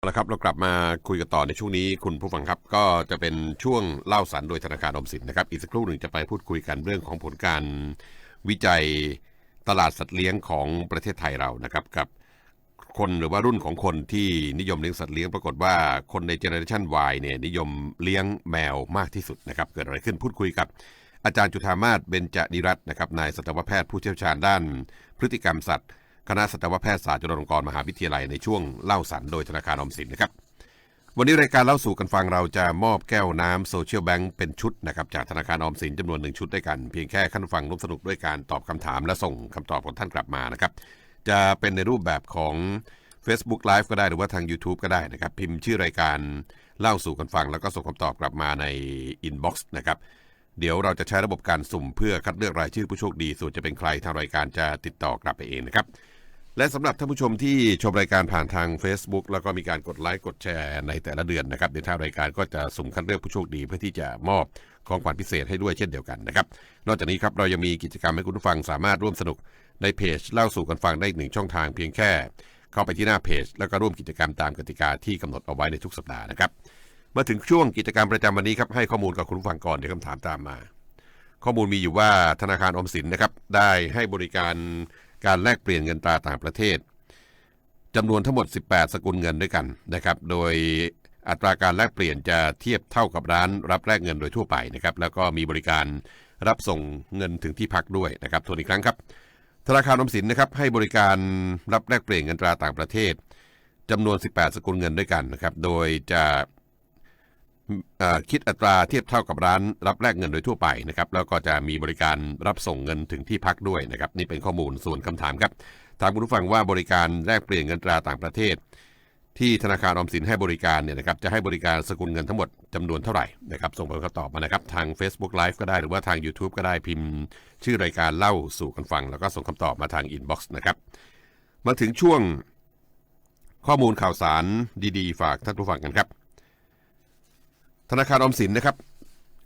เอาละครับเรากลับมาคุยกันต่อในช่วงนี้คุณผู้ฟังครับก็จะเป็นช่วงเล่าสันโดยธนาคารอมสินนะครับอีกสักครู่หนึ่งจะไปพูดคุยกันเรื่องของผลการวิจัยตลาดสัตว์เลี้ยงของประเทศไทยเรานะครับกับคนหรือว่ารุ่นของคนที่นิยมเลี้ยงสัตว์เลี้ยงปรากฏว่าคนในเจเนอเรชัน Y เนี่ยนิยมเลี้ยงแมวมากที่สุดนะครับเกิดอะไรขึ้นพูดคุยกับอาจารย์จุธามาศเบญจนิรัตน์นะครับนายสัตวแพทย์ผู้เชี่ยวชาญด้านพฤติกรรมสัตว์ คณะสัตวแพทยศาสตร์จุฬาลงกรณ์มหาวิทยาลัยในช่วงเล่าสันโดยธนาคารออมสินนะครับ วันนี้รายการเล่าสู่กันฟังเราจะมอบแก้วน้ำโซเชียลแบงค์เป็นชุดนะครับจากธนาคารออมสินจำนวนหนึ่งชุดด้วยกัน เพียงแค่ขั้นฟังร่วมสนุกด้วยการตอบคำถามและส่งคำตอบของท่านกลับมานะครับจะเป็นในรูปแบบของ Facebook Live ก็ได้หรือว่าทาง YouTube ก็ได้นะครับ พิมพ์ชื่อรายการเล่าสู่กันฟังแล้วก็ส่งคำตอบกลับมาใน Inbox นะครับ เดี๋ยวเราจะใช้ระบบการสุ่มเพื่อคัดเลือกรายชื่อผู้โชคดี ส่วนจะเป็นใครทางรายการจะติดต่อกลับไปเองนะครับ และสำหรับท่านผู้ชมที่ชมรายการผ่านทาง Facebook แล้วก็มีการกดไลค์กดแชร์ในแต่ละเดือนนะครับเดี๋ยวทางรายการก็จะสุ่มคัดเลือกผู้โชคดีเพื่อที่จะมอบของขวัญพิเศษให้ด้วยเช่นเดียวกันนะครับ นอกจากนี้ครับเรายังมีกิจกรรมให้คุณผู้ฟังสามารถร่วมสนุกในเพจเล่าสู่กันฟังได้หนึ่งช่องทางเพียงแค่ เข้าไปที่หน้าเพจ แล้วก็ร่วมกิจกรรมตามกติกาที่กำหนดเอาไว้ในทุกสัปดาห์นะครับ มาถึงช่วงกิจกรรมประจำวันนี้ครับให้ข้อมูลกับคุณผู้ฟังก่อนเดี๋ยวคำถามตามมา ข้อมูลมีอยู่ว่าธนาคารอมสินนะครับได้ให้บริการการแลกเปลี่ยนเงินตราต่างประเทศจำนวนทั้งหมด 18 สกุลเงินด้วยกันนะครับ โดยอัตราการแลกเปลี่ยนจะเทียบเท่ากับร้านรับแลกเงินโดยทั่วไปนะครับ แล้วก็มีบริการรับส่งเงินถึงที่พักด้วยนะครับทวนอีกครั้งครับ ธนาคารอมสินนะครับให้บริการรับแลกเปลี่ยนเงินตราต่างประเทศจำนวน 18 สกุลเงินด้วยกันนะครับ โดยจะ คิดอัตราเทียบเท่ากับร้านรับแลกเงินโดยทั่วไปนะครับแล้วก็จะมีบริการรับส่งเงินถึงที่พักด้วยนะครับนี่เป็นข้อมูลส่วนคำถามครับถามคุณผู้ฟังว่าบริการแลกเปลี่ยนเงินตราต่างประเทศ ที่ธนาคารออมสินให้บริการเนี่ยนะครับจะให้บริการสกุลเงินทั้งหมดจำนวนเท่าไหร่นะครับส่งผลคำตอบมานะครับทาง Facebook Live ก็ได้หรือว่าทาง YouTube ก็ได้พิมพ์ ชื่อรายการเล่าสู่กันฟัง แล้วก็ส่งคำตอบมาทาง Inbox นะครับมาถึงช่วงข้อมูลข่าวสารดีๆ ฝากท่านผู้ฟังกันครับ ธนาคารออมสินนะครับ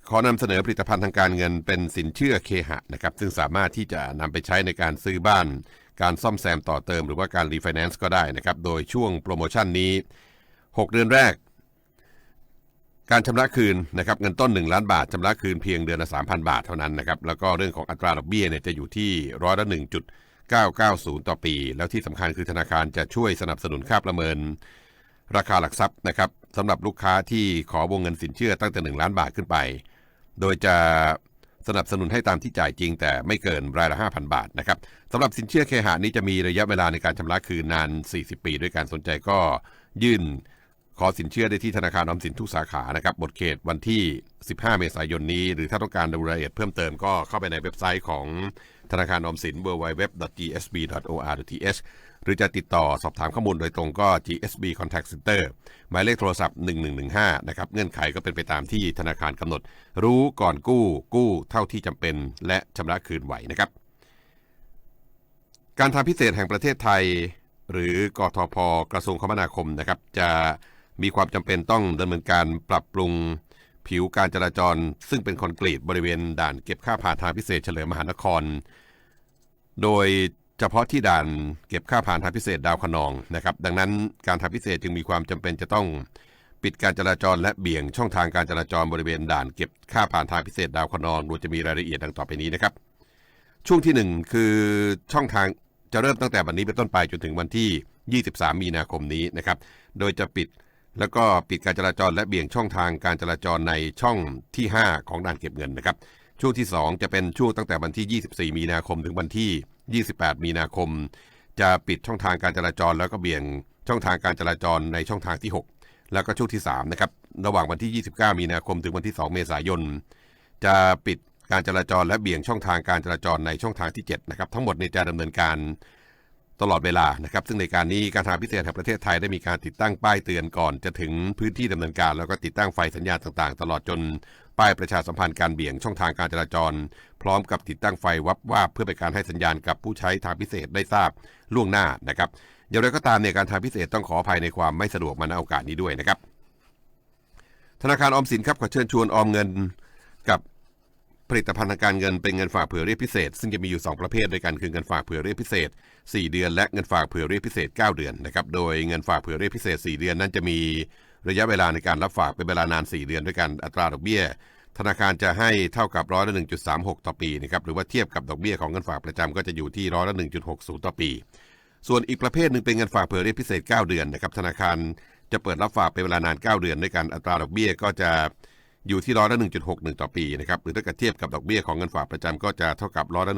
ขอนำเสนอผลิตภัณฑ์ทางการเงินเป็นสินเชื่อเคหะนะครับ ซึ่งสามารถที่จะนำไปใช้ในการซื้อบ้าน การซ่อมแซมต่อเติมหรือว่าการรีไฟแนนซ์ก็ได้นะครับ โดยช่วงโปรโมชั่นนี้ 6 เดือนแรก การชำระคืนนะครับเงินต้น 1 ล้านบาทชำระคืนเพียงเดือนละ 3,000 บาทเท่านั้นนะครับ แล้วก็เรื่องของอัตราดอกเบี้ยเนี่ยจะอยู่ที่ร้อยละ1.990 ต่อปี แล้วที่สำคัญคือธนาคารจะช่วยสนับสนุนค่าประเมิน ราคาหลักทรัพย์นะครับ สำหรับลูกค้าที่ขอวงเงินสินเชื่อตั้งแต่ 1 ล้านบาทขึ้นไป โดยจะสนับสนุนให้ตามที่จ่ายจริง แต่ไม่เกินรายละ 5,000 บาทนะครับสำหรับสินเชื่อเคหะนี้จะมีระยะเวลาในการชำระคืนนาน 40 ปี ด้วยการสนใจก็ยื่นขอสินเชื่อได้ที่ธนาคารออมสินทุกสาขานะครับบทเขตวันที่ 15 เมษายนนี้ หรือถ้าต้องการดูรายละเอียดเพิ่มเติมก็เข้าไปในเว็บไซต์ของธนาคารออมสิน www.gsb.or.th หรือจะติดต่อสอบถามข้อมูลโดยตรงก็ GSB Contact Center หมายเลขโทรศัพท์ 1115 นะครับ เงื่อนไขก็เป็นไปตามที่ธนาคารกำหนด รู้ก่อนกู้ กู้เท่าที่จำเป็น และชำระคืนไหวนะครับ การทางพิเศษแห่งประเทศไทย หรือกทพกระทรวงคมนาคมนะครับ จะมีความจำเป็นต้องดำเนินการปรับปรุงผิวการจราจร ซึ่งเป็นคอนกรีตบริเวณด่านเก็บค่าผ่านทางพิเศษเฉลิมมหานคร โดย เฉพาะที่ด่านเก็บค่าผ่านทางพิเศษดาวคะนองนะครับ ดังนั้นการทางพิเศษจึงมีความจำเป็นจะต้องปิดการจราจรและเบี่ยงช่องทางการจราจรบริเวณด่านเก็บค่าผ่านทางพิเศษดาวคะนองโดยจะมีรายละเอียดดังต่อไปนี้นะครับ ช่วงที่ 1 คือช่องทางจะเริ่มตั้งแต่วันนี้เป็นต้นไปจนถึงวันที่ 23 มีนาคมนี้นะครับ โดยจะปิดแล้วก็ปิดการจราจรและเบี่ยงช่องทางการจราจรในช่องที่ 5 ของด่านเก็บเงินนะครับ ช่วงที่ 2 จะเป็นช่วงตั้งแต่วันที่ 24 มีนาคมถึงวันที่ 28 มีนาคม จะปิดช่องทางการจราจร แล้วก็เบี่ยงช่องทางการจราจรในช่องทางที่ 6 แล้วก็ช่วงที่3นะครับระหว่างวันที่ 29 มีนาคมถึงวันที่ 2 เมษายน จะปิดการจราจรและเบี่ยงช่องทางการจราจรในช่องทางที่ 7 นะครับ ทั้งหมดในจะดำเนินการตลอดเวลานะครับ ซึ่งในการนี้การทางพิเศษแห่งประเทศไทยได้มีการติดตั้งป้ายเตือนก่อน จะถึงพื้นที่ดำเนินการแล้วก็ติดตั้งไฟสัญญาณต่างๆ ตลอดจน ป้ายประชาสัมพันธ์การเบี่ยงช่องทางการจราจร พร้อมกับติดตั้งไฟวับวาบเพื่อเป็นการให้สัญญาณกับผู้ใช้ทางพิเศษได้ทราบล่วงหน้านะครับอย่างไรก็ตามเนี่ยการทางพิเศษต้องขออภัยในความไม่สะดวกมาณโอกาสนี้ด้วยนะครับ ธนาคารออมสินครับขอเชิญชวนออมเงินกับผลิตภัณฑ์ทางการเงินเป็นเงินฝากเผื่อเรียกพิเศษ ซึ่งจะมีอยู่ 2 ประเภทด้วยกันคือเงินฝากเผื่อเรียกพิเศษ 4 เดือน และเงินฝากเผื่อเรียกพิเศษ 9 เดือนนะครับโดยเงินฝากเผื่อเรียกพิเศษ 4 เดือนนั้นจะมี ระยะเวลาในการรับฝากเป็นเวลานาน 4 เดือนด้วยกันอัตราดอกเบี้ย ธนาคารจะให้เท่ากับร้อยละ1.36 ต่อปีนะครับหรือว่าเทียบกับดอกเบี้ยของเงินฝากประจำก็จะอยู่ที่ร้อยละ1.60 ต่อปี ส่วนอีกประเภทหนึ่งเป็นเงินฝากเผื่อเรียกพิเศษ 9 เดือนนะครับธนาคารจะเปิดรับฝากเป็นเวลานาน 9 เดือนด้วยกันอัตราดอกเบี้ยก็จะอยู่ที่ร้อยละ1.61 ต่อปีนะครับหรือถ้าเกิดเทียบกับดอกเบี้ยของเงินฝากประจำก็จะเท่ากับร้อยละ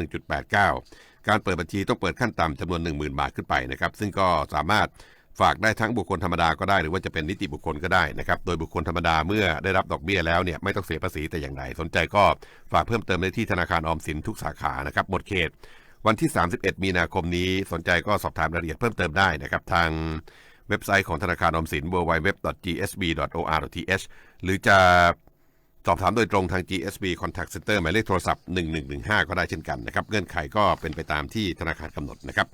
1.89 การเปิดบัญชีต้องเปิดขั้นต่ำจำนวน 10,000 บาทขึ้นไปนะครับซึ่งก็สามารถ ฝากได้ทั้งบุคคลธรรมดาก็ได้หรือว่าจะเป็นนิติบุคคลก็ได้นะครับ โดยบุคคลธรรมดาเมื่อได้รับดอกเบี้ยแล้วเนี่ยไม่ต้องเสียภาษีแต่อย่างใดสนใจก็ฝากเพิ่มเติมได้ที่ธนาคารออมสินทุกสาขานะครับหมดเขต วันที่ 31 มีนาคมนี้สนใจก็สอบถามรายละเอียดเพิ่มเติมได้นะครับทางเว็บไซต์ของธนาคารออมสิน www.gsb.or.th หรือจะสอบถามโดยตรงทาง GSB Contact Center หมายเลขโทรศัพท์ 1115 ก็ได้เช่นกันนะครับ เงื่อนไขก็เป็นไปตามที่ธนาคารกำหนดนะครับ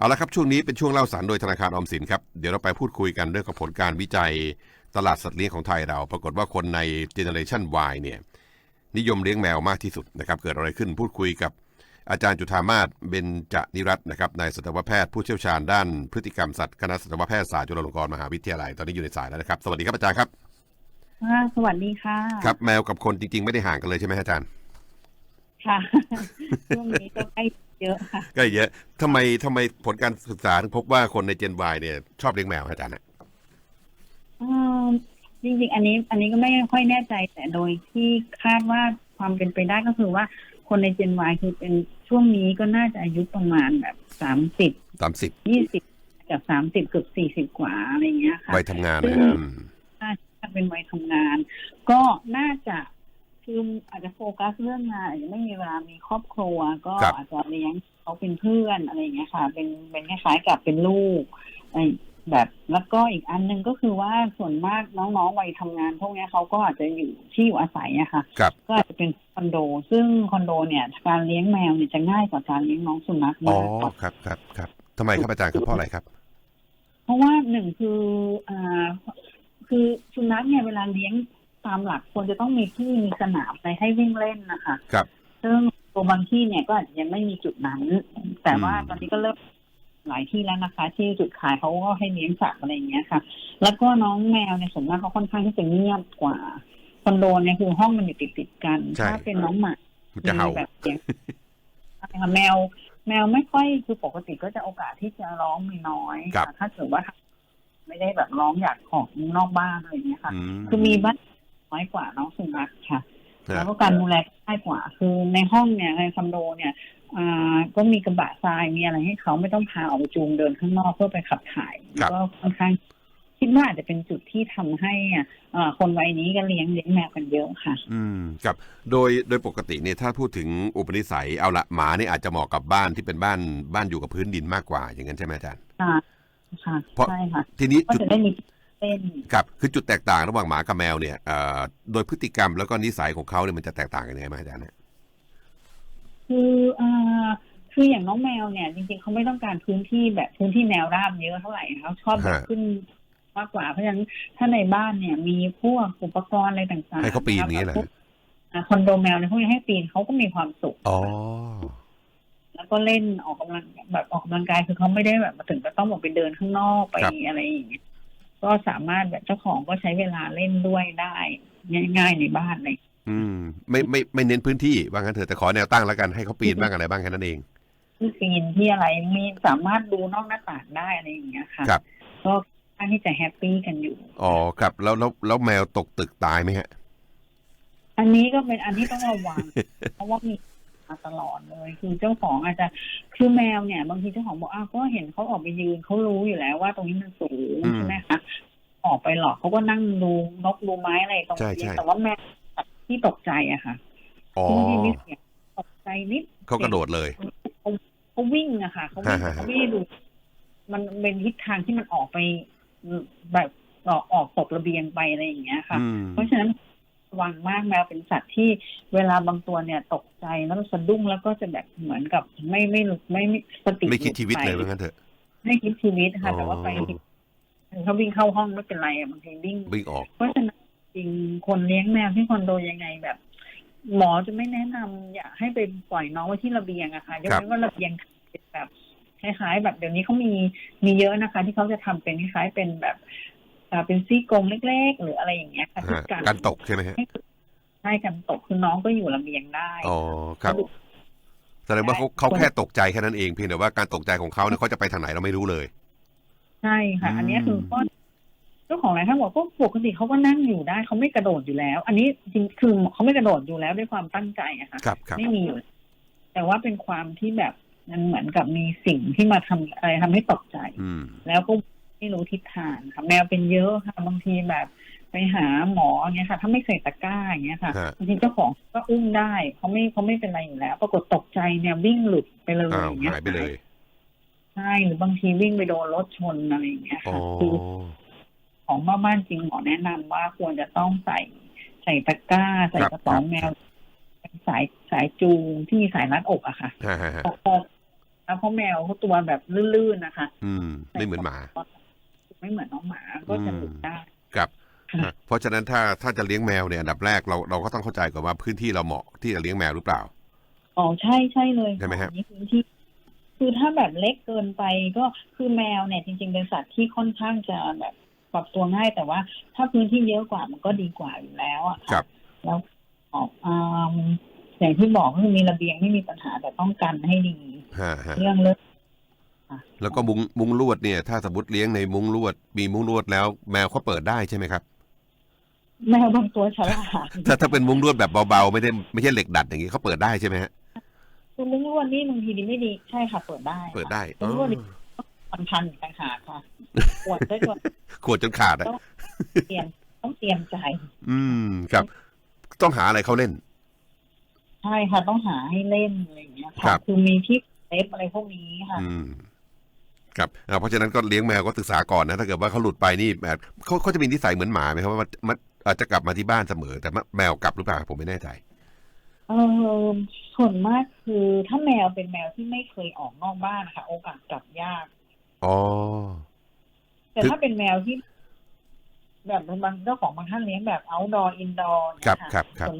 เอาละครับ ช่วงนี้เป็นช่วงเล่าสารโดยธนาคารออมสินครับ เดี๋ยวเราไปพูดคุยกันเรื่องของผลการวิจัยตลาดสัตว์เลี้ยงของไทยเรา ปรากฏว่าคนในเจเนอเรชัน Y เนี่ยนิยมเลี้ยงแมวมากที่สุดนะครับ เกิดอะไรขึ้นพูดคุยกับอาจารย์จุธามาศเบญจนิรัตน์นะครับนายสัตวแพทย์ผู้เชี่ยวชาญด้านพฤติกรรมสัตว์คณะสัตวแพทยศาสตร์จุฬาลงกรณ์มหาวิทยาลัยตอนนี้อยู่ในสายแล้วนะครับ สวัสดีครับอาจารย์ครับค่ะสวัสดีค่ะ ครับแมวกับคนจริง ๆ ไม่ได้ห่างกันเลยใช่ไหมอาจารย์ ค่ะช่วงนี้ก็ใกล้ เยอะค่ะ ก็เยอะทำไมทำไมผลการศึกษาถึงพบว่าคนในเจน Y เนี่ยชอบเลี้ยงแมวครับอาจารย์ฮะเอิ่มจริงๆ อันนี้ อันนี้ก็ไม่ค่อยแน่ใจแต่โดยที่คาดว่าความเป็นไปได้ก็คือว่าคนในเจน Y คือเป็นช่วงนี้ก็น่าจะอายุประมาณแบบสามสิบสามสิบยี่สิบกับสามสิบเกือบสี่สิบกว่าอะไรอย่างเงี้ยค่ะ วัยทำงานซึ่นะงอืมถ้าเป็นวัยทำงาน ก็น่าจะ คืออาจจะโฟกัสเรื่องงานอาจจะไม่มีเวลามีครอบครัว ก็อาจจะเลี้ยงเขาเป็นเพื่อนอะไรอย่างเงี้ยค่ะ เป็นเป็นคล้ายๆกับเป็นลูกไอ้แบบแล้วก็อีกอันหนึ่งก็คือว่าส่วนมากน้องๆวัยทำงาน พวกเนี้ยเขาก็อาจจะอยู่ที่อยู่อาศัยอะค่ะ ครับก็อาจจะเป็นคอนโด ซึ่งคอนโดเนี่ยการเลี้ยงแมวเนี่ยจะง่ายกว่าการเลี้ยงน้องสุนัขอ๋อมากกว่า ครับครับครับทำไมครับอาจารย์ครับเพราะอะไรครับ เพราะว่าหนึ่งคืออ่าคือสุนัขเนี่ยเวลาเลี้ยง ตามหลักควรจะต้องมีที่มีสนามไปให้วิ่งเล่นนะคะครับซึ่งตัวบางที่เนี่ยก็อาจจะยังไม่มีจุดนั้น แต่ว่าอืมตอนนี้ก็เริ่มหลายที่แล้วนะคะ ที่จุดขายเขาก็ให้เลี้ยงสัตว์อะไรอย่างเงี้ยค่ะ แล้วก็น้องแมวเนี่ยส่วนมากเขาค่อนข้างที่จะเงียบกว่าคอนโดเนี่ยคือห้องมันอยู่ติดติดๆกันใช่ถ้าเป็นน้องหมามันจะเห่ามีแบบเสียงใช่ค่ะแมว แมวไม่ค่อยคือปกติก็จะโอกาสที่จะร้องมีน้อยครับค่ะถ้าเกิดว่า ไม่ได้แบบร้องอยากของนอกบ้านอะไรอย่างเงี้ยค่ะอืมคือมีบ้าน น้อยกว่าน้องสุนัขค่ะฮะแล้วก็การดูแลง่ายกว่า คือในห้องเนี่ยในคอนโดเนี่ยอ่าก็มีกระบะทรายมีอะไรให้เขาไม่ต้องพาออกไปจูงเดินข้างนอกเพื่อไปขับถ่ายก็ค่อนข้างคิดว่าอาจจะเป็นจุดที่ทำให้อะอ่าคนวัยนี้ก็เลี้ยงเลี้ยงแมวกันเยอะค่ะ อืมครับโดยโดยปกติเนี่ยถ้าพูดถึงอุปนิสัยเอาละหมาเนี่ยอาจจะเหมาะกับบ้านที่เป็นบ้านบ้านอยู่กับพื้นดินมากกว่าอย่างนั้นใช่ไหมอาจารย์ค่ะค่ะเพราะใช่ค่ะทีนี้ก็จุดจะได้มี เล่นครับคือจุดแตกต่างระหว่างหมากับแมวเนี่ยเอ่อโดยพฤติกรรมแล้วก็นิสัยของเขาเนี่ยมันจะแตกต่างกันยังไงไหมอาจารย์เนี่ยคืออ่าคืออย่างน้องแมวเนี่ย จริงๆเขาไม่ต้องการพื้นที่แบบพื้นที่แนวราบเยอะเท่าไหร่เขาชอบแบบฮะขึ้นมากกว่าเพราะฉะนั้นถ้าในบ้านเนี่ย มีพวกอุปกรณ์อะไรต่างๆให้เขาปีนอย่างนี้เหรอพวกอ่าคอนโดแมวในยพวกนี้ให้ปีนเขาก็มีความสุขอ๋อแล้วก็เล่นออกกำลังแบบออกกำลังกายคือเขาไม่ได้แบบมาถึงก็ต้องออกไปเดินข้างนอกไปครับอะไรอย่างเงี้ย ก็สามารถแบบเจ้าของก็ใช้เวลาเล่นด้วยได้ ง่ายๆในบ้านเลย อืม ไม่ไม่ไม่เน้นพื้นที่ว่างั้นเถอะแต่ขอแนวตั้งแล้วกันให้เขาปีนบ้างอะไรบ้างแค่นั้นเองที่ปีนที่อะไรมีสามารถดูนอกหน้าต่างได้อะไรอย่างเงี้ยค่ะครับก็ค่อนข้างที่จะแฮปปี้กันอยู่ อ๋อครับแล้วแล้วแล้วแมวตกตึกตายไหมฮะ อันนี้ก็เป็นอันที่ต้องระวัง เพราะว่ามี มาตลอดเลย คือเจ้าของอาจจะคือแมวเนี่ย บางทีเจ้าของบอกอ้าวก็เห็นเขาออกไปยืนเขารู้อยู่แล้วว่าตรงนี้มันสูงอืมใช่ไหมคะออกไปหรอกเขาก็นั่งดูนกดูไม้อะไรตรงใช่นี้ใช่แต่ว่าแมวที่ตกใจอะค่ะอ๋อที่บางทีมีเสียงตกใจนิดเขากระโดดเลยเขาวิ่งอะค่ะเขาวิ่งฮะฮะเขาไม่ได้ดู มันเป็นทิศทางที่มันออกไปแบบออกออกตกระเบียงไปอะไรอย่างเงี้ยค่ะอืมเพราะฉะนั้น ระวังมากแมวเป็นสัตว์ที่เวลาบางตัวเนี่ยตกใจแล้วสะดุ้งแล้วก็จะแบบเหมือนกับไม่ไม่หลุดไม่ไม่สติไม่คิดชีวิตหเลยไปว่างั้นเถอะ ไม่คิดชีวิตค่ะอ๋อแต่ว่าไปเขาวิ่งเข้าห้องไม่เป็นไรอะบางทีวิ่งวิ่งออกเพราะฉะนั้นจริงคนเลี้ยงแมวที่คอนโดยังไงแบบ หมอจะไม่แนะนำอยากให้ไปปล่อยน้องไว้ที่ระเบียงอะค่ะยกครับเว้นว่าระเบียงเป็นแบบคล้ายๆแบบเดี๋ยวนี้เขามีมีเยอะนะคะ ที่เขาจะทำเป็นคล้ายๆเป็นแบบอ่า เป็นซี่กรงเล็กๆ หรืออะไรอย่างเงี้ยค่ะที่ฮะกันการตกใช่ไหมฮะใช่กันตกคือน้องก็อยู่ระเบียงได้อ๋อครับแสดงว่าเขาเขาแค่ตกใจแค่นั้นเองเพียงแต่ว่าการตกใจของเขาเนี่ยเขาจะไปทางไหนเราไม่รู้เลย ใช่ค่ะอืมอันเนี้ยคือก็เจ้าของร้านเขาบอกก็ปกติเขาก็นั่งอยู่ได้เขาไม่กระโดดอยู่แล้ว อันนี้จริงคือเขาไม่กระโดดอยู่แล้วด้วยความตั้งใจอะค่ะครับครับไม่มีอยู่แต่ว่าเป็นความที่แบบมันเหมือนกับมีสิ่งที่มาทำอะไรทำให้ตกใจอืมแล้วก็ ไม่รู้ทิศทางค่ะแมวเป็นเยอะค่ะ บางทีแบบไปหาหมออย่างเงี้ยค่ะ ถ้าไม่ใส่ตะกร้าอย่างเงี้ยค่ะฮะบางทีเจ้าของก็อุ้มได้เขาไม่เขาไม่เป็นไรอยู่แล้ว ปรากฏตกใจเนี่ยวิ่งหลุดไปเลยอ้าวอย่างเงี้ยหายไปเลยใช่หรือบางทีวิ่งไปโดนรถชนอะไรอย่างเงี้ยอ๋อค่ะคือของบ้านบ้านจริงหมอแนะนำว่าควรจะต้องใส่ใส่ตะกร้า ใส่กระเป๋าแมวสายสายจูงที่มีสายรัดอกอะค่ะฮะฮะฮะเพราะแล้วเพราะแมวเขาตัวแบบลื่นๆนะคะ อืมไม่เหมือนหมา ไม่เหมือนน้องหมาก็จะหลุดได้ครับค่ะฮะเพราะฉะนั้นถ้าถ้าจะเลี้ยงแมวเนี่ยอันดับแรกเราเราก็ต้องเข้าใจก่อนว่าพื้นที่เราเหมาะที่จะเลี้ยงแมวหรือเปล่าอ๋อใช่ใช่เลยใช่ไหมฮะอันนี้พื้นที่คือถ้าแบบเล็กเกินไปก็คือแมวเนี่ยจริง ๆ เป็นสัตว์ที่ค่อนข้างจะแบบปรับตัวง่ายแต่ว่าถ้าพื้นที่เยอะกว่ามันก็ดีกว่าอยู่แล้วอะะครับ แล้วออกอ่าอย่างที่บอกก็คือมีระเบียงไม่มีปัญหาแต่ต้องกันให้ดีฮะฮะเรื่องเลิก แล้วก็มุ้งมุ้งลวดเนี่ย ถ้าสมมติเลี้ยงในมุ้งลวด มีมุ้งลวดแล้ว แมวเขาเปิดได้ใช่ไหมครับ แมวบางตัวฉลาดถ้าถ้าเป็นมุ้งลวดแบบเบาๆไม่ได้ไม่ใช่เหล็กดัดอย่างงี้เขาเปิดได้ใช่ไหมฮะคือมุ้งลวดนี่บางทีดีไม่ดีใช่ค่ะ เปิดได้ เปิดได้มุ้งลวดนี่พันพันๆต่างหากค่ะปวดได้ตัวขวดจนขาดอะเตรียมต้องเตรียมใจ อืมครับ ต้องหาอะไรเขาเล่นใช่ค่ะ ต้องหาให้เล่นอะไรอย่างเงี้ยครัค่ะบคือมีที่เล็บอะไรพวกนี้ค่ะอืม ครับอ่าเพราะฉะนั้นก็เลี้ยงแมวก็ศึกษาก่อนนะ ถ้าเกิดว่าเขาหลุดไปนี่แบบเขาเขาจะมีนิสัยเหมือนหมาไหมครับว่ามันมันอาจจะกลับมาที่บ้านเสมอ แต่แมวกลับหรือเปล่าผมไม่แน่ใจเออส่วนมากคือถ้าแมวเป็นแมวที่ไม่เคยออกนอกบ้านนะคะโอกาสกลับยากอ๋อแต่คือถ้าเป็นแมวที่ แบบบางเจ้าของบางท่านเลี้ยงแบบ outdoor indoor ครับเนี่ยะครับครับส่วน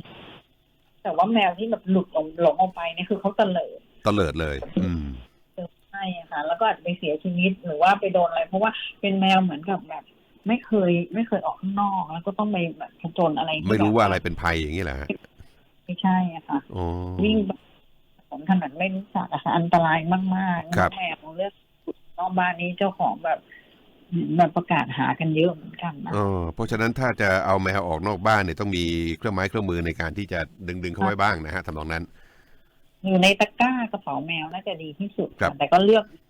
แต่ว่าแมวที่แบบหลุดหลงหลงออกไปเนี่ยคือเขาเตลิดตะเลิดเลย อืมใช่ค่ะแล้ว ก็อาจจะไปเสียชีวิตหรือว่าไปโดนอะไร เพราะว่าเป็นแมวเหมือนกับแบบ ไม่เคย ไม่เคยออกข้างนอก แล้วก็ต้องไปแบบผจญอะไรที่ไม่รู้ว่าอะไรแบบเป็นภัยอย่างนี้แหละฮะไม่ใช่อะค่ะอ๋อวิ่งถนนถนนไม่รู้จักอะค่ะอันตรายมากๆครับแมวเลือกนอกบ้านนี้เจ้าของแบบแบบประกาศหากันเยอะเหมือนกันนะเออเพราะฉะนั้นถ้าจะเอาแมวออกนอกบ้านเนี่ยต้องมีเครื่องไม้เครื่องมือในการที่จะดึงดึงเขาไว้บ้างนะฮะทำนองนั้น อยู่ในตะกร้ากระเป๋าแมวน่าจะดีที่สุดครับแต่ก็เลือกส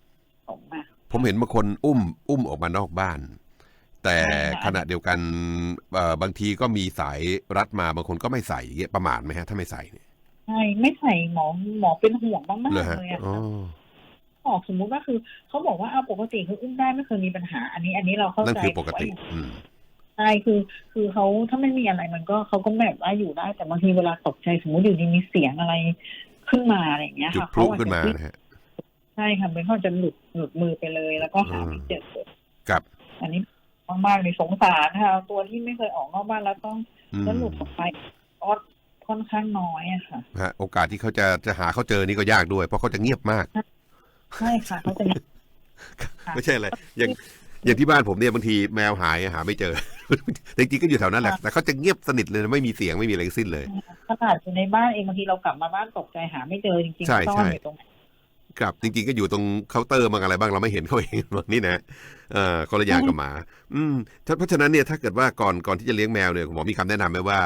มมาผมเห็นบางคนอุ้มอุ้มออกมานอกบ้าน แต่ใช่ค่ะขณะเดียวกันเอ่อบางทีก็มีสายรัดมาบางคนก็ไม่ใส่อย่างเงี้ยประมาทไหมฮะ ถ้าไม่ใส่เนี่ยใช่ไม่ใส่หมอหมอเป็นห่วงมากเลยๆฮะเลยอะอ๋อค่ะบอกสมมุติว่าคือเขาบอกว่าเอาปกติคืออุ้มได้ไม่เคยมีปัญหา อันนี้ อันนี้เราเข้านั่นใจคือปกติว่าอืมใช่คือ คือเขาถ้าไม่มีอะไรมันก็เขาก็แบบว่าอยู่ได้แต่บางทีเวลาตกใจสมมติอยู่ดีมีเสียงอะไรขึ้นมาอะไรอย่างเงี้ยจุดค่ะพลุเขอจจะขึ้นมาวิ่งนะฮะใช่ค่ะเป็นเขาจะหลุดหลุดมือไปเลย แล้วก็หาอืมไม่เจอครับ อันนี้มากๆเลยสงสารนะคะตัวที่ไม่เคยออกนอกบ้านแล้วต้องอืมแล้วหลุดออกไปออดค่อนข้างน้อยอะค่ะฮะโอกาสที่เขาจะจะหาเขาเจอนี่ก็ยากด้วย เพราะเขาจะเงียบมากใช่ค่ะเขาจะค่ะไม่ใช่อะไรอย่างอย่างที่บ้านผมเนี่ยบางทีแมวหายหาไม่เจอจริงๆก็อยู่แถวนั้นแหละแต่เขาจะเงียบสนิทเลยนะไม่มีเสียงไม่มีอะไรทั้งสิ้นเลยขนาดอยู่ในบ้านเองบางทีเรากลับมาบ้านตกใจหาไม่เจอจริงใช่ๆซ่อนใช่อยู่ตรงไหน ครับจริงๆก็อยู่ตรงเคาน์เตอร์บางอะไรบ้างเราไม่เห็นเขาเองนี่นะเอ่อคนละอย่างกับหมา อืมถ้าเพราะฉะนั้นเนี่ยถ้าเกิดว่าก่อนก่อนที่จะเลี้ยงแมวเนี่ยคุณหมอมีคำแนะนำไหมว่า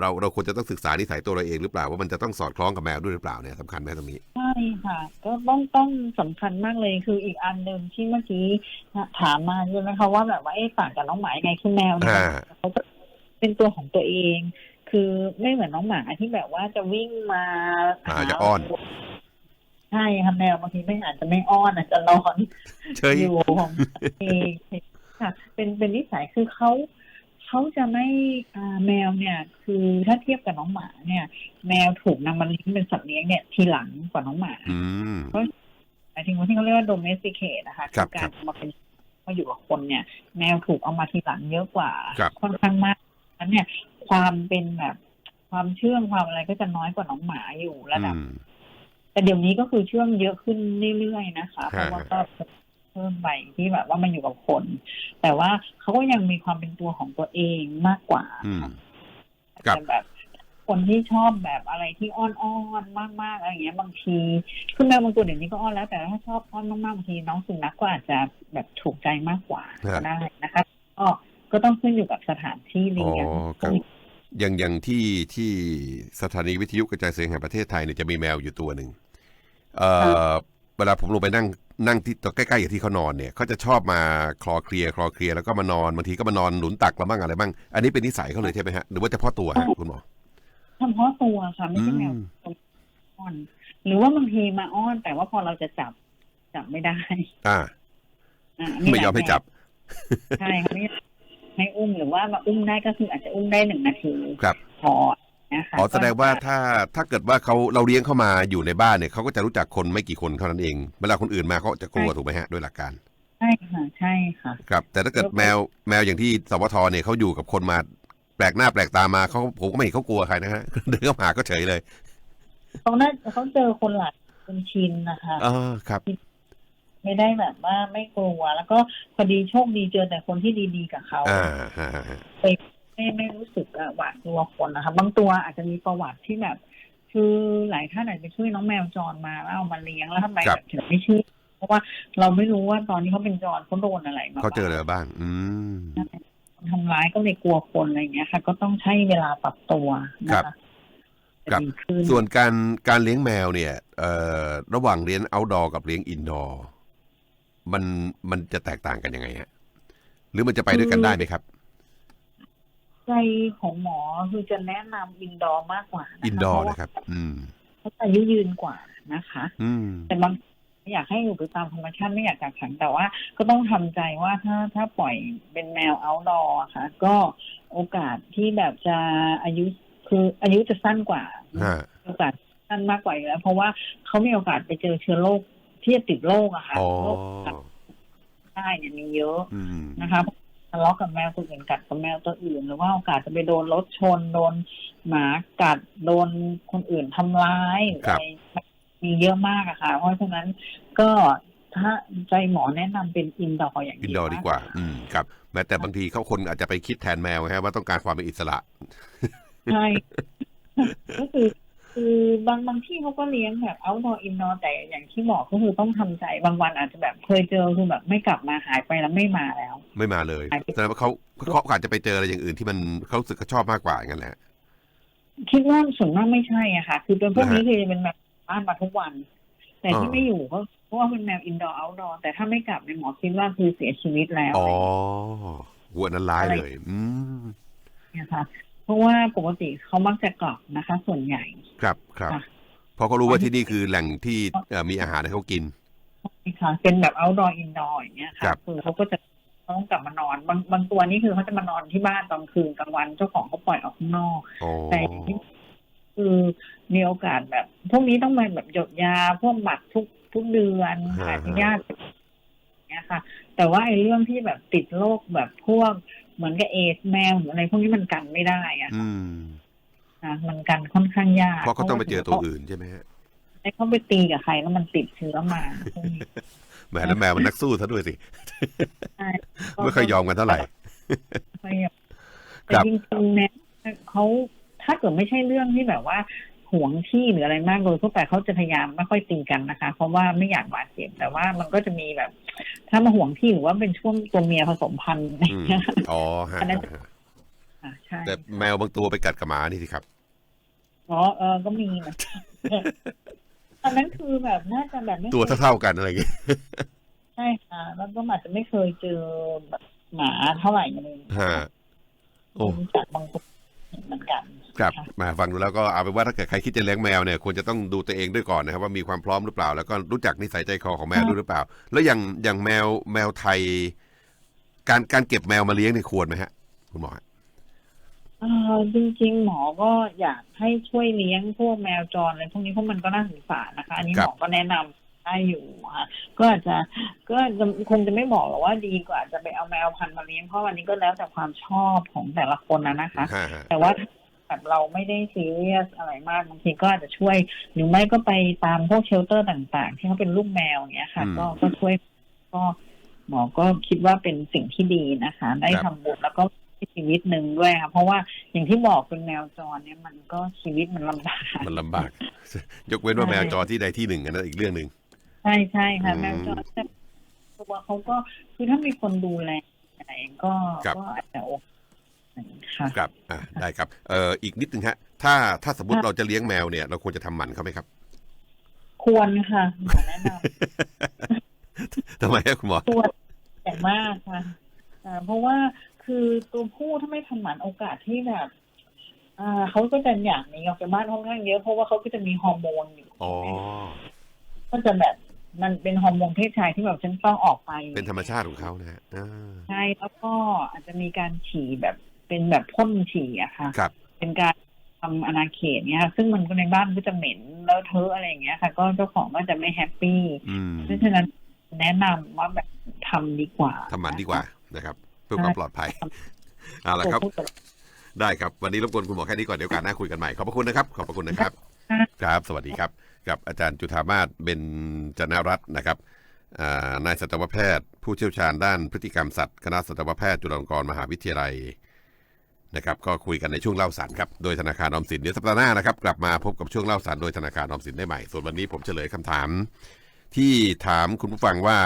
เราเราควรจะต้องศึกษานิสัยตัวเราเองหรือเปล่าว่ามันจะต้องสอดคล้องกับแมวด้วยหรือเปล่าเนี่ยสำคัญไหมตรงนี้ใช่ค่ะ ก็ต้องต้องสำคัญมากเลยคืออีกอันหนึ่งที่เมื่อกี้ถามมาใช่ไหมคะว่าแบบว่าเอ๊ะต่างกับน้องหมายังไงคือแมวเนี่ยอ่าเขาจะเป็นตัวของตัวเอง คือไม่เหมือนน้องหมาที่แบบว่าจะวิ่งมาอ่าหาจะอ้อน ใช่ค่ะแมวบางทีไม่อาจจะไม่อ้อนอาจจะนอนเฉยอยู่ของตัวเองค่ะ เป็นเป็นนิสัยคือเขาเขาจะไม่อ่าแมวเนี่ย คือถ้าเทียบกับน้องหมาเนี่ย แมวถูกนำมาเลี้ยงเป็นสัตว์เลี้ยงเนี่ยทีหลังกว่าน้องหมาอืมหมายถึงว่าที่เขาเรียกว่า domesticate นะคะครับกาครัรบมาเป็นมาอยู่กับคนเนี่ย แมวถูกเอามาทีหลังเยอะกว่าครับค่อนข้างมากนั้นเนี่ย ความเป็นแบบความเชื่องความอะไรก็จะน้อยกว่าน้องหมาอยู่ระดับอืม แต่เดี๋ยวนี้ก็คือเชื่องเยอะขึ้นเรื่อยๆนะคะเพฮะราะว่าก็เพิ่มไปที่แบบว่ามันอยู่กับคน แต่ว่าเขาก็ยังมีความเป็นตัวของตัวเองมากกว่าอืมครับแต่แบบคนที่ชอบแบบอะไรที่อ้อนๆมากๆอะไรอย่างเงี้ยบางทีคือแมวบางตัวเดี๋ยวนี้ก็อ้อนแล้ว แต่ถ้าชอบอ้อนมากๆบางทีน้องสุนัขก็อาจจะแบบถูกใจมากกว่าก็ได้นะคะก็ก็ต้องขึ้นอยู่กับสถานที่เลี้ยงอ๋อครับอย่างอย่างที่ที่สถานีวิทยุกระจายเสียงแห่งประเทศไทยเนี่ยจะมีแมวอยู่ตัวหนึ่ง เอ่อเวลาผมลงไปนั่งนั่งที่ใกล้ๆกับที่เขานอนเนี่ยเขาจะชอบมาคลอเคลียร์คลอเคลียร์แล้วก็มานอนบางทีก็มานอนหนุนตักเราบ้างอะไรบ้าง อันนี้เป็นนิสัยเขาเลยใช่ไหมฮะหรือว่าเฉพาะตัวฮะคุณหมอเฉพาะตัวค่ะไม่ใช่แมวอืมอ้อน หรือว่าบางทีมาอ้อน แต่ว่าพอเราจะจับจับไม่ได้ อ่าอะไม่ยอมให้จับใช่ค่ะไม่ให้อุ้มหรือว่ามาอุ้มได้ก็คืออาจจะอุ้มได้หนึ่งนาทีครับพอ นะคะอ๋อแสดงว่าถ้าถ้าเกิดว่าเขาเราเลี้ยงเข้ามาอยู่ในบ้านเนี่ยเขาก็จะรู้จักคนไม่กี่คนเท่านั้นเอง เวลาคนอื่นมาเขาจะกลัวถูกไหมฮะโดยหลักการ ใช่ค่ะใช่ค่ะ ครับ แต่ถ้าเกิดแล้วก็แมวแมวอย่างที่สวทเนี่ยเขาอยู่กับคนมาแปลกหน้าแปลกตามาเขาผมก็ไม่เห็นเขากลัวใครนะฮะเดินเข้ามาก็เฉยเลยเขาน่าเขาเจอคนหลายคนชินนะคะอ๋อครับ ไม่ได้แบบว่าไม่กลัวแล้วก็พอดีโชคดีเจอแต่คนที่ดีๆกับเขาอ่าฮะฮะฮะ ไม่ไม่รู้สึกอะหวาดกลัวคนนะคะบางตัวอาจจะมีประวัติที่แบบ คือหลายท่านอาจจะช่วยน้องแมวจรมาแล้วเอามาเลี้ยงแล้วทำไมแบบถึงไม่เชื่อเพราะว่าเราไม่รู้ว่าตอนที่เขาเป็นจรเขาโดนอะไรมาเขาเจออะไรบ้างบ้างอืมทำร้ายก็เลยกลัวคนอะไรอย่างเงี้ยค่ะ ก็ต้องใช้เวลาปรับตัวนะคะครับจะดีขึ้นส่วนการการเลี้ยงแมวเนี่ย เอ่อ ระหว่างเลี้ยง outdoor กับเลี้ยง indoor มันมันจะแตกต่างกันยังไงฮะ หรือมันจะไปด้วยกันได้ไหมครับ ใจของหมอคือจะแนะนำอินดอร์มากกว่านะคะ indoor เพาว่านะครับ อืมเขาอายุยืนกว่านะคะ อืมแต่บางอยากให้อยู่ไปตามธรรมชาติไม่อยากกักขังแต่ว่าก็ต้องทำใจว่าถ้าถ้าปล่อยเป็นแมวเอาดอร์ค่ะ ก็โอกาสที่แบบจะอายุคืออายุจะสั้นกว่าฮะโอกาสสั้นมากกว่าอยู่แล้ว เพราะว่าเขามีโอกาสไปเจอเชื้อโรคที่จะติดโรคอะค่ะอ๋อโรคได้เนี่ยมีเยอะอืมนะคะทะเลาะกับแมวตัวอื่นกัดกับแมวตัวอื่น หรือว่าโอกาสจะไปโดนรถชน โดนหมากัดโดนคนอื่นทำร้ายหรืออะไรมีเยอะมากอะค่ะ เพราะฉะนั้นก็ถ้าใจหมอแนะนำเป็นอินดอร์อย่างอินดอร์ดีกว่า อืมครับแม้แต่บางทีเขาคนอาจจะไปคิดแทนแมวฮะว่าต้องการความเป็นอิสระใช่ก็คือ คือบางบางที่เขาก็เลี้ยงแบบเอาดอร์อินดอร์แต่อย่างที่บอกก็คือต้องทำใจบางวันอาจจะแบบเคยเจอคือแบบไม่กลับมาหายไปแล้วไม่มาแล้ว ไม่มาเลยหายไปแสดงว่าเขาเขาอาจจะไปเจออะไรอย่างอื่นที่มันเขารู้สึกเขาชอบมากกว่าอย่างนั้นแหละคิดว่าส่วนมากไม่ใช่อะค่ะ คือเป็นพวกนี้นะฮะคือจะเป็นแบบบ้านมาทุกวัน แต่ที่อ่าไม่อยู่ก็เพราะว่าเป็นแมวอินดอร์เอาดอร์แต่ถ้าไม่กลับในยหมอคิดว่าคือเสียชีวิตแล้วอ๋อหัวนั้นร้ายเลย อืมเนี่ยค่ะ เพราะว่าปกติเขามักจะกลับนะคะ ส่วนใหญ่ ครับครับค่ะ เพราะเขารู้ว่าที่นี่คือแหล่งที่เอ่อมีอาหารให้เขากินนะคะเป็นแบบเอาดอร์อินดอร์อย่างเงี้ยครัค่ะบ คือเขาก็จะต้องกลับมานอนบางบางตัวนี่คือเขาจะมานอนที่บ้านตอนคืนกลางวันเจ้าของเขาปล่อยออกข้างนอกอ๋อแต่คือมีโอกาสแบบ พวกนี้ต้องมาแบบหยดยาพวกบัตรทุกทุกเดือนอนุญาตเนี้ยค่ะ แต่ว่าไอ้เรื่องที่แบบติดโรคแบบพวก เหมือนกับเอดส์แมวหรืออะไรพวกนี้มันกันไม่ได้อะอืมนะมันกันค่อนข้างยากเพราะเขาต้องไปเจอตัวอื่นใช่ไหมฮะให้เขาไปตีกับใครแล้วมันติดเชื้อมาพวกนี้แหมแล้วแมวมันนักสู้ซะด้วยสิใช่ไม่เคอยยอมกันเท่าไหร่ไม่ยอมครัแต่บจริงๆเนี่ยเขาถ้าเกิดไม่ใช่เรื่องที่แบบว่า ห่วงที่หรืออะไรมากโดยทั่วไปเขาจะพยายามไม่ค่อยตีกันนะคะ เพราะว่าไม่อยากบาดเจ็บแต่ว่ามันก็จะมีแบบ ถ้ามาห่วงที่หรือว่าเป็นช่วงตัวเมียผสมพันธุ์อะไรออืย่ามงเงี้ยอ๋อฮะอันนั้นฮะอะใช่แต่แมวบางตัวไปกัดกับหมานี่สิครับอ๋อเออก็มีนะอันนั้นคือแบบน่าจะแบบไม่ตัวเคยเท่าๆกันอะไรอย่างเงี้ยใช่ค่ะแล้วก็อาจจะไม่เคยเจอแบบหมาเท่าไหร่เลยฮะโอ้รู้จากบางคน เหมือนกันครับค่ะมาฟังดูแล้วก็เอาเป็นว่าถ้าเกิดใครคิดจะเลี้ยงแมวเนี่ยควรจะต้องดูตัวเองด้วยก่อนนะครับว่ามีความพร้อมหรือเปล่า แล้วก็รู้จักนิสัยใจคอของแมวด้วยหรือเปล่า แล้วอย่างอย่างแมวแมวไทย การการเก็บแมวมาเลี้ยงเนี่ยควรไหมฮะ คุณหมอฮะเอ่อจริงๆ หมอก็อยากให้ช่วยเลี้ยงพวกแมวจรอะไรพวกนี้เพราะมันก็น่าสงสารนะคะ อันนี้ครัหบมอก็แนะนำ ได้อยู่ค่ะ ก็อาจจะก็จะคงจะไม่บอกหรอกว่าดีกว่าจะไปเอาแมวพันธุ์มาเลี้ยงเพราะวันนี้ก็แล้วแต่ความชอบของแต่ละคนนะนะคะฮะฮะแต่ว่าแบบเราไม่ได้ซีเรียสอะไรมากบางทีก็อาจจะช่วย หรือไม่ก็ไปตามพวกเชลเตอร์ต่าง ๆ ที่เขาเป็นลูกแมวอย่างเงี้ยค่ะอืมก็ก็ช่วยก็หมอก็คิดว่าเป็นสิ่งที่ดีนะคะ ได้ครับทำบุญแล้วก็ชีวิตหนึ่งด้วยค่ะเพราะว่าอย่างที่บอกเป็นแมวจรเนี่ยมันก็ชีวิตมันลำบาก มันลำบาก ยกเว้นว่าใช่แมวจรที่ใดที่หนึ่งอันนั้นอีกเรื่องหนึ่งใช่ใช่ค่ะอืมแมวจรแต่ตัวเขาก็คือถ้ามีคนดูแลอะไรก็ครับก็อาจจะโอเคค่ะครับอ่าได้ครับเอ่ออีกนิดนึงฮะ ถ้าถ้าสมมติค่ะเราจะเลี้ยงแมวเนี่ย เราควรจะทำหมันเขาไหมครับ ควรค่ะหมอแนะนำทำไมครับคุณหมอควรอย่างมากค่ะอ่าเพราะว่าคือตัวผู้ถ้าไม่ทำหมันโอกาสที่แบบอ่าเขาก็จะอย่างหนี้ออกจากบ้านค่อนข้างเยอะเพราะว่าเขาก็จะมีฮอร์โมนอยู่อ๋อก็จะแบบ มันเป็นฮอร์โมนเพศชายที่แบบฉันต้องออกไป เป็นธรรมชาติของเขานะฮะอ่าใช่แล้วก็อาจจะมีการฉี่แบบเป็นแบบพ่นฉี่อะค่ะ ครับ เป็นการทำอนาเขตเนี่ยค่ะซึ่งมันก็ในบ้านก็จะเหม็นแล้วเทอะอะไรอย่างเงี้ยค่ะ ก็เจ้าของก็จะไม่แฮปปี้อืมเพราะฉะนั้นแนะนำว่าแบบทำดีกว่าทำหมันดีกว่านะครับ เพื่อความปลอดภัยเอาละครับตัวผู้ได้ครับ วันนี้รบกวนคุณหมอแค่นี้ก่อนเดี๋ยวโอกาสหน้าคุยกันใหม่ขอบพระคุณนะครับ ขอบพระคุณนะครับ ครับ สวัสดีครับ กับอาจารย์จุธามาศเบญจนรัตน์นะครับนายสัตวแพทย์ ผู้เชี่ยวชาญด้านพฤติกรรมสัตว์คณะสัตวแพทย์จุฬาลงกรณ์มหาวิทยาลัยนะครับก็คุยกันในช่วงเล่าสันครับโดยธนาคารออมสินเดี๋ยวสัปดาห์หน้านะครับกลับมาพบกับช่วงเล่าสันโดยธนาคารออมสินได้ใหม่ส่วนวันนี้ผมเฉลยคำถาม ที่ถามคุณผู้ฟังว่า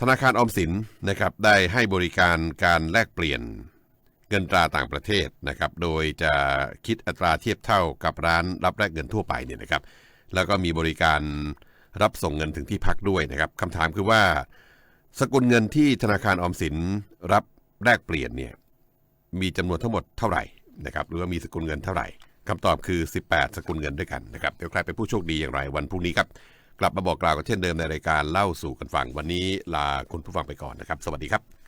ธนาคารออมสินนะครับได้ให้บริการการแลกเปลี่ยน งินตราต่างประเทศนะครับ โดยจะคิดอัตราเทียบเท่ากับร้านรับแลกเงินทั่วไปเนี่ยนะครับ แล้วก็มีบริการรับส่งเงินถึงที่พักด้วยนะครับคำถามคือว่า สกุลเงินที่ธนาคารออมสินรับแลกเปลี่ยนเนี่ยมีจำนวนทั้งหมดเท่าไหร่นะครับหรือว่ามีสกุลเงินเท่าไหร่คำตอบคือ 18 สกุลเงินด้วยกันนะครับเดี๋ยวใครเป็นผู้โชคดีอย่างไรวันพรุ่งนี้ครับกลับมาบอกกล่าวกันเช่นเดิมในรายการเล่าสู่กันฟังวันนี้ลาคุณผู้ฟังไปก่อนนะครับ สวัสดีครับ